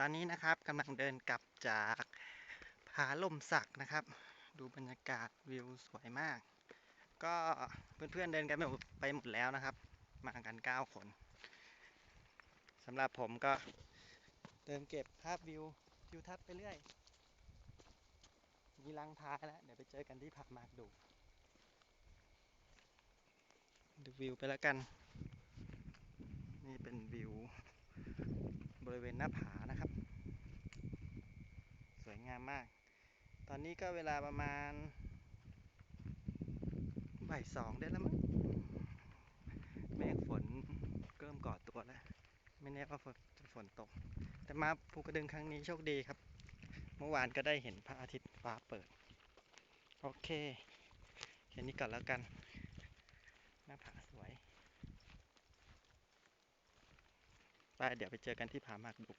ตอนนี้นะครับกำลังเดินกลับจากผาลมสักนะครับ ดูบรรยากาศวิวสวยมาก ก็เพื่อนๆเดินกันไปหมดแล้วนะครับ มากันเก้าคนสำหรับผมก็เดินเก็บภาพวิวทิวทัศน์ไปเรื่อย มีลังท้าแล้วเดี๋ยวไปเจอกันที่ผาหมากดูดูวิวไปแล้วกัน นี่เป็นวิวบริเวณหน้าผา งามมาก ตอนนี้ก็เวลาประมาณบ่ายสองได้แล้วมั้งเมฆฝนเริ่มก่อตัวแล้ว ไม่แน่ว่าฝนจะฝนตก แต่มาภูกระดึงครั้งนี้โชคดีครับ เมื่อวานก็ได้เห็นพระอาทิตย์ฟ้าเปิด โอเคแค่นี้ก่อนแล้วกัน หน้าผาสวยไปเดี๋ยวไปเจอกันที่ผาหมากดุก